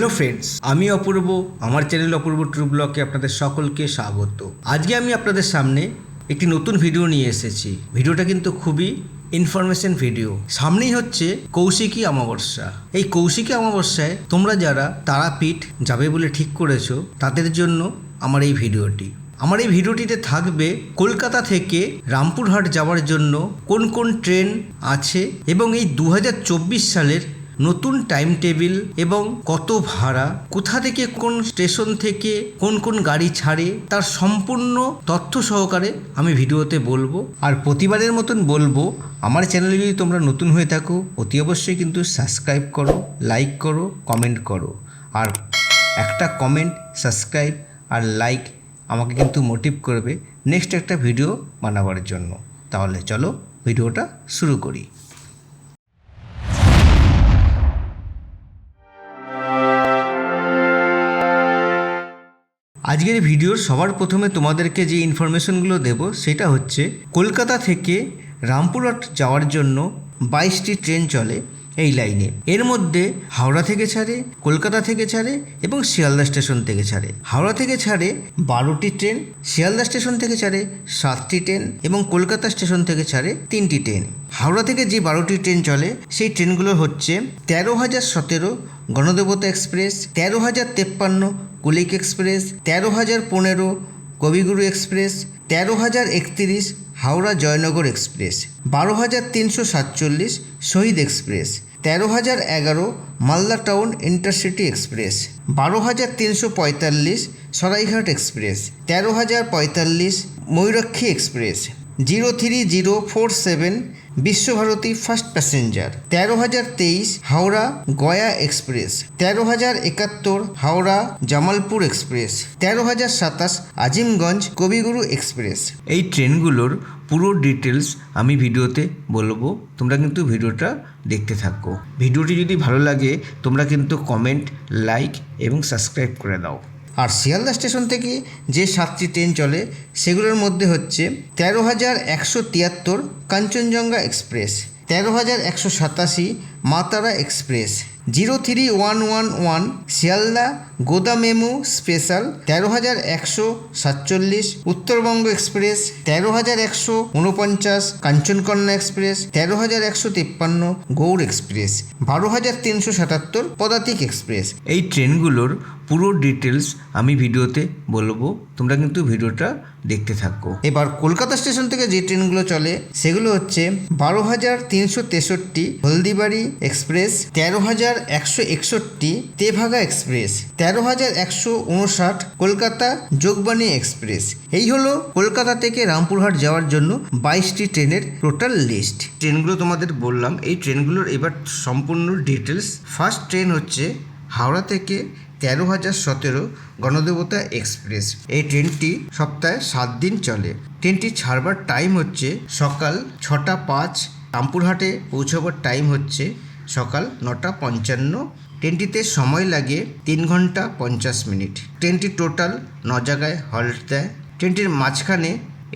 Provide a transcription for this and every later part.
Hello friends আমি অপূর্ব, আমার channel অপূর্ব true ব্লকে আপনাদের সকলকে স্বাগত। আজকে আমি আপনাদের সামনে একটি নতুন ভিডিও নিয়ে এসেছি। ভিডিওটা কিন্তু খুবই ইনফরমেশন ভিডিও সামনেই হচ্ছে কৌশিকী অমাবস্যা। এই কৌশিকী অমাবস্যায় তোমরা যারা তারাপীঠ যাবে বলে ঠিক করেছ, তাদের জন্য আমার এই ভিডিওটি আমার এই ভিডিওটিতে থাকবে কলকাতা থেকে রামপুরহাট যাওয়ার জন্য কোন কোন ট্রেন আছে এবং এই দু হাজার চব্বিশ সালের নতুন টাইম টেবিল এবং কত ভাড়া, কোথা থেকে কোন স্টেশন থেকে কোন কোন গাড়ি ছাড়ে, তার সম্পূর্ণ তথ্য সহকারে আমি ভিডিওতে বলব। আর প্রতিবারের মতন বলব, আমার চ্যানেলে যদি তোমরা নতুন হয়ে থাকো, অতি অবশ্যই কিন্তু সাবস্ক্রাইব করো লাইক করো কমেন্ট করো। আর একটা কমেন্ট সাবস্ক্রাইব আর লাইক আমাকে কিন্তু মোটিভ করবে নেক্সট একটা ভিডিও বানাবার জন্য। তাহলে চলো ভিডিওটা শুরু করি। আজকের ভিডিওর সবার প্রথমে তোমাদেরকে যে ইনফরমেশনগুলো দেব, সেটা হচ্ছে কলকাতা থেকে রামপুরহাট যাওয়ার জন্য বাইশটি ট্রেন চলে। এই লাইনে। এর মধ্যে হাওড়া থেকে ছাড়ে, কলকাতা থেকে ছাড়ে এবং শিয়ালদা স্টেশন থেকে ছাড়ে। হাওড়া থেকে ছাড়ে বারোটি ট্রেন, শিয়ালদা স্টেশন থেকে ছাড়ে সাতটি ট্রেন এবং কলকাতা স্টেশন থেকে ছাড়ে তিনটি ট্রেন। হাওড়া থেকে যে বারোটি ট্রেন চলে, সেই ট্রেনগুলো হচ্ছে তেরো হাজার সতেরো গণদেবতা এক্সপ্রেস, তেরো হাজার তেপ্পান্ন কুলিক এক্সপ্রেস, তেরো হাজার পনেরো কবিগুরু এক্সপ্রেস, তেরো হাজার একত্রিশ হাওড়া জয়নগর এক্সপ্রেস, বারো হাজার তিনশো সাতচল্লিশ শহীদ এক্সপ্রেস। তেরো হাজার এগারো মালদা টাউন ইন্টারসিটি এক্সপ্রেস, বারো হাজার তিনশো পঁয়তাল্লিশ সরাইঘাট এক্সপ্রেস, তেরো হাজার পঁয়তাল্লিশ Mayurakshi express, zero three zero four seven Vishwabharati first passenger, তেরো হাজার তেইশ হাওড়া গয়া এক্সপ্রেস, তেরো হাজার একাত্তর হাওড়া জামালপুর এক্সপ্রেস, তেরো হাজার সাতাশ আজিমগঞ্জ কবিগুরু এক্সপ্রেস। এই ট্রেনগুলোর পুরো ডিটেলস আমি ভিডিওতে বলব। তোমরা কিন্তু ভিডিওটা দেখতে থাকো। ভিডিওটি যদি ভালো লাগে, তোমরা কিন্তু কমেন্ট লাইক এবং সাবস্ক্রাইব করে দাও। আর শিয়ালদা স্টেশন থেকে যে সাতটি ট্রেন চলে, সেগুলোর মধ্যে হচ্ছে তেরো হাজার একশো তিয়াত্তর কাঞ্চনজঙ্ঘা এক্সপ্রেস, তেরো হাজার একশো সাতাশি Matara express zero three one one one Sealdah গোদামেমু special তেরো হাজার একশো সাতচল্লিশ উত্তরবঙ্গ এক্সপ্রেস তেরো হাজার একশো উনপঞ্চাশ কাঞ্চনকন্যা এক্সপ্রেস তেরো হাজার একশো তিপ্পান্ন গৌড় এক্সপ্রেস বারো হাজার তিনশো সাতাত্তর পদাতিক এক্সপ্রেস। এই ট্রেনগুলোর পুরো ডিটেলস আমি ভিডিওতে বলব। তোমরা কিন্তু ভিডিওটা দেখতে থাকো। এবার কলকাতা স্টেশন থেকে যে ট্রেনগুলো চলে, সেগুলো হচ্ছে বারো হাজার তিনশো তেষট্টি হলদিবাড়ি এক্সপ্রেস, তেরো হাজার একশো একষট্টি তেভাগা এক্সপ্রেস, তেরো হাজার একশো উনষাট কলকাতা যোগবাণী এক্সপ্রেস। এই হলো কলকাতা থেকে রামপুরহাট যাওয়ার জন্য বাইশটি ট্রেনের টোটাল লিস্ট। ট্রেনগুলো তোমাদের বললাম, এই ট্রেনগুলোর এবার সম্পূর্ণ ডিটেলস ফার্স্ট ট্রেন হচ্ছে হাওড়া থেকে তেরো হাজার সতেরো গণদেবতা এক্সপ্রেস। এই ট্রেনটি সপ্তাহে সাত দিন চলে। ট্রেনটি ছাড়বার টাইম হচ্ছে সকাল ছটা পাঁচ, রামপুরহাটে পৌঁছাবার টাইম হচ্ছে সকাল নটা পঞ্চান্ন। ট্রেনটিতে সময় লাগে তিন ঘণ্টা পঞ্চাশ মিনিট। ট্রেনটি টোটাল ন জায়গায় হল্ট দেয়। ট্রেনটির মাঝখানে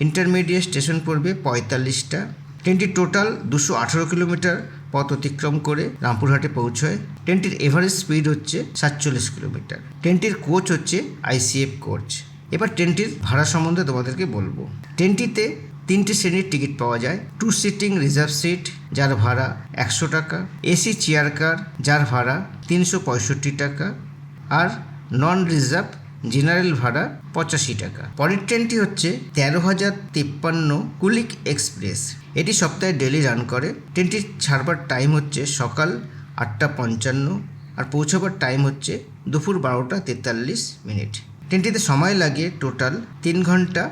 ইন্টারমিডিয়েট স্টেশন পড়বে পঁয়তাল্লিশটা। ট্রেনটি টোটাল দুশো আঠেরো কিলোমিটার পথ অতিক্রম করে রামপুরহাটে পৌঁছয়। ট্রেনটির এভারেজ স্পিড হচ্ছে সাতচল্লিশ কিলোমিটার। ট্রেনটির কোচ হচ্ছে আইসিএফ কোচ। এবার ট্রেনটির ভাড়া সম্বন্ধে তোমাদেরকে বলব। ট্রেনটিতে তিনটি শ্রেণির টিকিট পাওয়া যায়। টু সিটিং রিজার্ভ সিট, যার ভাড়া একশো টাকা এসি চেয়ার কার, যার ভাড়া তিনশো পঁয়ষট্টি টাকা, আর নন রিজার্ভ জেনারেল ভাড়া পঁচাশি টাকা। পরের ট্রেনটি হচ্ছে তেরো হাজার তিপ্পান্ন কুলিক এক্সপ্রেস। এটি সপ্তাহে ডেলি রান করে। ট্রেনটি ছাড়বার টাইম হচ্ছে সকাল আটটা পঞ্চান্ন আর পৌঁছাবার টাইম হচ্ছে দুপুর বারোটা তেতাল্লিশ মিনিট ট্রেনটিতে সময় লাগে টোটাল তিন ঘণ্টা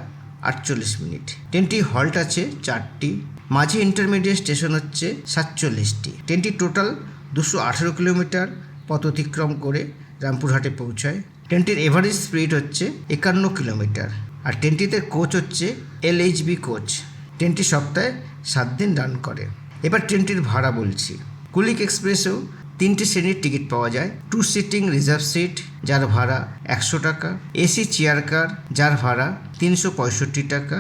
আটচল্লিশ মিনিট ট্রেনটি হল্ট আছে চারটি, মাঝে ইন্টারমিডিয়েট স্টেশন হচ্ছে সাতচল্লিশটি। ট্রেনটি টোটাল দুশো আঠেরো কিলোমিটার পথ অতিক্রম করে রামপুরহাটে পৌঁছায়। ট্রেনটির এভারেজ স্পিড হচ্ছে একান্ন কিলোমিটার আর ট্রেনটিতে কোচ হচ্ছে এলএইচবি কোচ ট্রেনটি সপ্তাহে সাত দিন রান করে। এবার ট্রেনটির ভাড়া বলছি। কুলিক এক্সপ্রেসেও তিনটি শ্রেণির টিকিট পাওয়া যায়। টু সিটিং রিজার্ভ সিট, যার ভাড়া একশো টাকা, এসি চেয়ার কার, যার ভাড়া তিনশো পঁয়ষট্টি টাকা,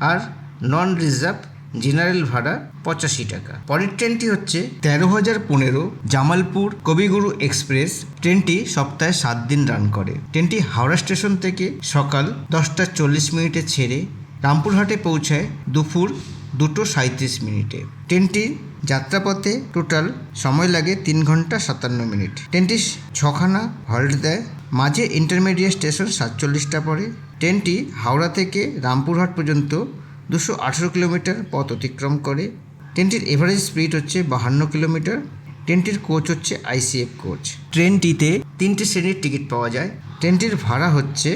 আর নন রিজার্ভ জেনারেল ভাড়া পঁচাশি টাকা। পরের ট্রেনটি হচ্ছে তেরো হাজার পনেরো জামালপুর কবিগুরু এক্সপ্রেস। ট্রেনটি সপ্তাহে সাত দিন রান করে। ট্রেনটি হাওড়া স্টেশন থেকে সকাল দশটা চল্লিশ মিনিটে ছেড়ে রামপুরহাটে পৌঁছায় দুপুর দুটো সাঁত্রিশ মিনিটে। ট্রেনটি যাত্রাপথে টোটাল সময় লাগে তিন ঘণ্টা সাতান্ন মিনিট। ট্রেনটি ছখানা হল্ট দেয়। মাঝে ইন্টারমিডিয়েট স্টেশন সাতচল্লিশটা পরে ট্রেনটি হাওড়া থেকে রামপুরহাট পর্যন্ত দুশো আঠেরো কিলোমিটার পথ অতিক্রম করে। ট্রেনটির এভারেজ স্পিড হচ্ছে বাহান্ন কিলোমিটার। ট্রেনটির কোচ হচ্ছে আইসিএফ কোচ ট্রেনটিতে তিনটি শ্রেণির টিকিট পাওয়া যায়। ট্রেনটির ভাড়া হচ্ছে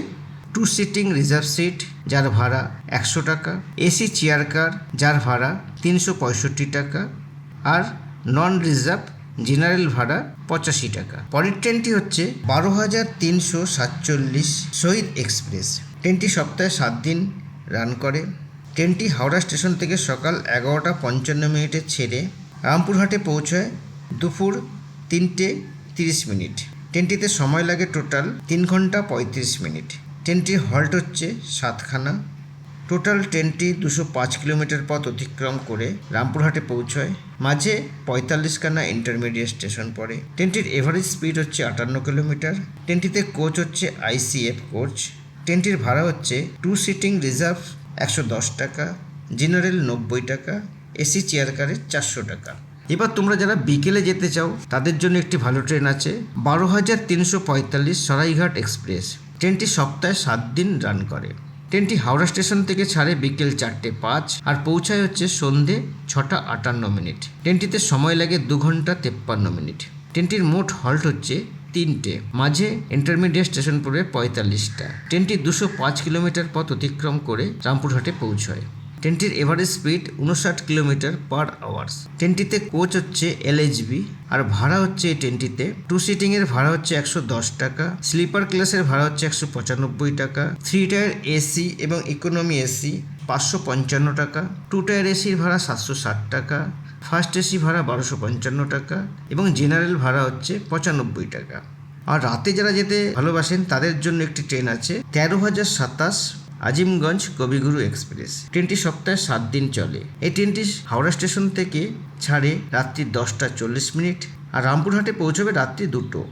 টু সিটিং রিজার্ভ সিট যার ভাড়া একশো টাকা এসি চেয়ার কার যার ভাড়া তিনশো পঁয়ষট্টি টাকা, আর নন রিজার্ভ জেনারেল ভাড়া পঁচাশি টাকা। পরের ট্রেনটি হচ্ছে বারো হাজার তিনশো সাতচল্লিশ শহীদ এক্সপ্রেস। ট্রেনটি সপ্তাহে সাত দিন রান করে। ট্রেনটি হাওড়া স্টেশন থেকে সকাল এগারোটা পঞ্চান্ন মিনিটে ছেড়ে রামপুরহাটে পৌঁছায় দুপুর তিনটে তিরিশ মিনিট। ট্রেনটিতে সময় লাগে টোটাল তিন ঘণ্টা পঁয়ত্রিশ মিনিট। ট্রেনটির হল্ট হচ্ছে সাতখানা। টোটাল ট্রেনটি দুশো পাঁচ কিলোমিটার পথ অতিক্রম করে রামপুরহাটে পৌঁছয়। মাঝে পঁয়তাল্লিশখানা ইন্টারমিডিয়েট স্টেশন পড়ে। ট্রেনটির এভারেজ স্পিড হচ্ছে আটান্ন কিলোমিটার। ট্রেনটিতে কোচ হচ্ছে আইসিএফ কোচ ট্রেনটির ভাড়া হচ্ছে টু সিটিং রিজার্ভ একশো দশ টাকা জেনারেল নব্বই টাকা এসি চেয়ার কারের চারশো টাকা। এবার তোমরা যারা বিকেলে যেতে চাও, তাদের জন্য একটি ভালো ট্রেন আছে, বারো হাজার তিনশো পঁয়তাল্লিশ সরাইঘাট এক্সপ্রেস ট্রেনটি সপ্তাহে সাত দিন রান করে। ট্রেনটি হাওড়া স্টেশন থেকে ছাড়ে বিকেল চারটে পাঁচ আর পৌঁছায় হচ্ছে সন্ধে ছটা আটান্ন মিনিট। ট্রেনটিতে সময় লাগে দু ঘণ্টা তেপ্পান্ন মিনিট। ট্রেনটির মোট হল্ট হচ্ছে তিনটে, মাঝে ইন্টারমিডিয়েট স্টেশন পড়বে পঁয়তাল্লিশটা। ট্রেনটি দুশো পাঁচ কিলোমিটার পথ অতিক্রম করে রামপুরহাটে পৌঁছয়। ট্রেনটির এভারেজ স্পিড উনষাট কিলোমিটার পার আওয়ার্স ট্রেনটিতে কোচ হচ্ছে এলএইচবি আর ভাড়া হচ্ছে এই ট্রেনটিতে। টু সিটিংয়ের ভাড়া হচ্ছে একশো দশ টাকা স্লিপার ক্লাসের ভাড়া হচ্ছে একশো পঁচানব্বই টাকা থ্রি টায়ার এসি এবং ইকোনমি এসি পাঁচশো পঞ্চান্ন টাকা টু টায়ার এসির ভাড়া সাতশো ষাট টাকা ফার্স্ট এসি ভাড়া বারোশো পঞ্চান্ন টাকা এবং জেনারেল ভাড়া হচ্ছে পঁচানব্বই টাকা। আর রাতে যারা যেতে ভালোবাসেন, তাদের জন্য একটি ট্রেন আছে তেরো হাজার সাতাশ আজিমগঞ্জ কবিগুরু এক্সপ্রেস। ট্রেনটি সপ্তাহে সাত দিন চলে। এই ট্রেনটি হাওড়া স্টেশন থেকে ছাড়ে রাত্রি দশটা চল্লিশ মিনিট আর রামপুরহাটে পৌঁছবে রাত্রি দুটো।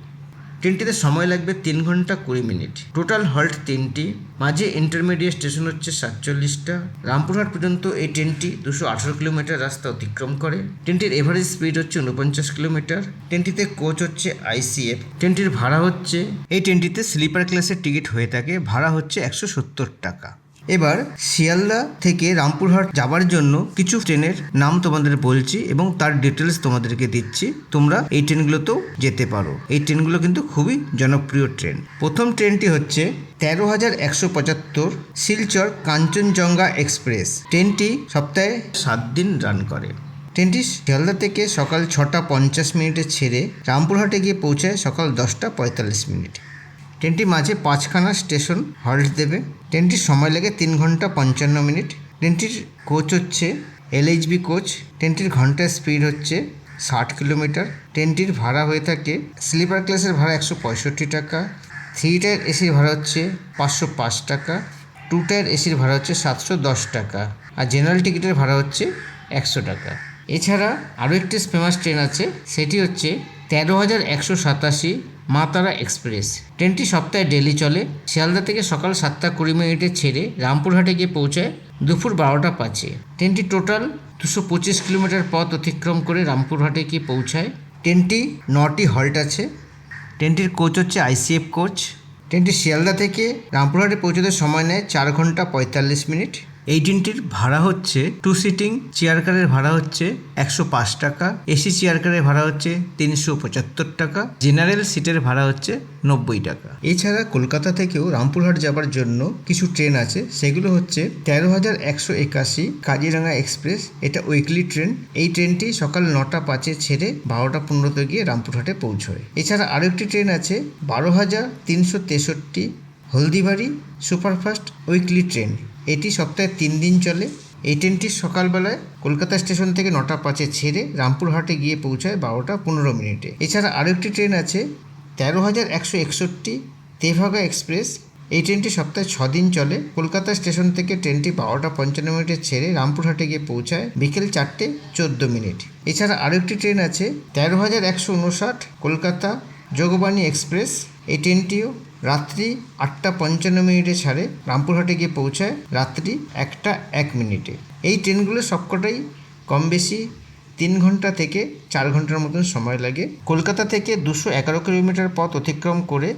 ট্রেনটিতে সময় লাগবে তিন ঘণ্টা কুড়ি মিনিট। টোটাল হল্ট তিনটি। মাঝে ইন্টারমিডিয়েট স্টেশন হচ্ছে সাতচল্লিশটা। রামপুরহাট পর্যন্ত এই ট্রেনটি দুশো আঠারো কিলোমিটার রাস্তা অতিক্রম করে। ট্রেনটির এভারেজ স্পিড হচ্ছে উনপঞ্চাশ কিলোমিটার। ট্রেনটিতে কোচ হচ্ছে আইসিএফ ট্রেনটির ভাড়া হচ্ছে এই ট্রেনটিতে স্লিপার ক্লাসের টিকিট হয়ে থাকে। ভাড়া হচ্ছে একশো সত্তর টাকা। এবার শিয়ালদা থেকে রামপুরহাট যাবার জন্য কিছু ট্রেনের নাম তোমাদের বলছি এবং তার ডিটেলস তোমাদেরকে দিচ্ছি। তোমরা এই ট্রেনগুলোতেও যেতে পারো। এই ট্রেনগুলো কিন্তু খুবই জনপ্রিয় ট্রেন। প্রথম ট্রেনটি হচ্ছে তেরো হাজার একশো পঁচাত্তর শিলচর কাঞ্চনজঙ্ঘা এক্সপ্রেস। ট্রেনটি সপ্তাহে সাত দিন রান করে। ট্রেনটি শিয়ালদা থেকে সকাল ছটা পঞ্চাশ মিনিটে ছেড়ে রামপুরহাটে গিয়ে পৌঁছায় সকাল দশটা পঁয়তাল্লিশ মিনিট। ট্রেনটি মাঝে পাঁচখানা স্টেশন হল্ট দেবে। ট্রেনটির সময় লাগে তিন ঘণ্টা পঞ্চান্ন মিনিট। ট্রেনটির কোচ হচ্ছে এলএইচবি কোচ। ট্রেনটির ঘণ্টার স্পিড হচ্ছে ষাট কিলোমিটার। ট্রেনটির ভাড়া হয়ে থাকে স্লিপার ক্লাসের ভাড়া একশো পঁয়ষট্টি টাকা। থ্রি টায়ার এসির ভাড়া হচ্ছে পাঁচশো পাঁচ টাকা। টু টায়ার এসির ভাড়া হচ্ছে সাতশো দশ টাকা। আর জেনারেল টিকিটের ভাড়া হচ্ছে একশো টাকা। এছাড়া আরও একটি ফেমাস ট্রেন আছে, সেটি হচ্ছে তেরো হাজার একশো সাতাশি মাতারা এক্সপ্রেস। ট্রেনটি সপ্তাহে ডেলি চলে। শিয়ালদা থেকে সকাল সাতটা কুড়ি মিনিটে ছেড়ে রামপুরহাটে গিয়ে পৌঁছায় দুপুর বারোটা পাঁচে। ট্রেনটি টোটাল দুশো পঁচিশ কিলোমিটার পথ অতিক্রম করে রামপুরহাটে গিয়ে পৌঁছায়। ট্রেনটি নটি হল্ট আছে। ট্রেনটির কোচ হচ্ছে আইসিএফ কোচ। ট্রেনটি শিয়ালদা থেকে রামপুরহাটে পৌঁছতে সময় নেয় চার ঘণ্টা পঁয়তাল্লিশ মিনিট। এই ট্রেনটির ভাড়া হচ্ছে টু সিটিং চেয়ার কারের ভাড়া হচ্ছে একশো পাঁচ টাকা এসি চেয়ার কারের ভাড়া হচ্ছে তিনশো পঁচাত্তর টাকা জেনারেল সিটের ভাড়া হচ্ছে নব্বই টাকা। এছাড়া কলকাতা থেকেও রামপুরহাট যাবার জন্য কিছু ট্রেন আছে, সেগুলো হচ্ছে তেরো হাজার একশো একাশি কাজিরাঙা এক্সপ্রেস, এটা উইকলি ট্রেন এই ট্রেনটি সকাল নটা পাঁচে ছেড়ে বারোটা পনেরোতে গিয়ে রামপুরহাটে পৌঁছয়। এছাড়া আরও একটি ট্রেন আছে বারো হাজার তিনশো তেষট্টি হলদিবাড়ি সুপারফাস্ট উইকলি ট্রেন এটি সপ্তাহে তিন দিন চলে। এই ট্রেনটি সকালবেলায় কলকাতা স্টেশন থেকে নটা পাঁচে ছেড়ে রামপুরহাটে গিয়ে পৌঁছায় বারোটা পনেরো মিনিটে। এছাড়া আরও একটি ট্রেন আছে, তেরো হাজার একশো একষট্টি তেভাগা এক্সপ্রেস। এই ট্রেনটি সপ্তাহে ছ দিন চলে। কলকাতা স্টেশন থেকে ট্রেনটি বারোটা পঞ্চান্ন মিনিটে ছেড়ে রামপুরহাটে গিয়ে পৌঁছায় বিকেল চারটে চোদ্দ মিনিট। এছাড়া আরও একটি ট্রেন আছে, তেরো হাজার একশো উনষাট কলকাতা যোগবাণী এক্সপ্রেস এই ট্রেনটিও রাত্রি আটটা পঞ্চান্ন মিনিটে ছাড়ে। রামপুরহাটে গিয়ে পৌঁছায় রাত্রি একটা এক মিনিটে। এই ট্রেনগুলো সবকটাই কম বেশি তিন ঘণ্টা থেকে চার ঘণ্টার মতন সময় লাগে। কলকাতা থেকে দুশো এগারো কিলোমিটার পথ অতিক্রম করে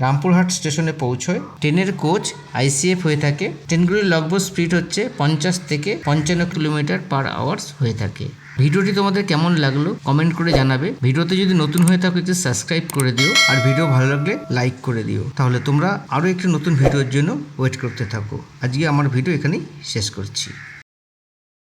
রামপুরহাট স্টেশনে পৌঁছয়। ট্রেনের কোচ আইসিএফ হয়ে থাকে। ট্রেনগুলির লগভগ স্পিড হচ্ছে পঞ্চাশ থেকে পঞ্চান্ন কিলোমিটার পার আওয়ার্স হয়ে থাকে। ভিডিওটি তোমাদের কেমন লাগল কমেন্ট করে জানাবে। ভিডিওতে যদি নতুন হয়ে থাকো, একটু সাবস্ক্রাইব করে দিও। আর ভিডিও ভালো লাগলে লাইক করে দিও। তাহলে তোমরা আরও একটি নতুন ভিডিওর জন্য ওয়েট করতে থাকো। আজকে আমার ভিডিও এখানেই শেষ করছি।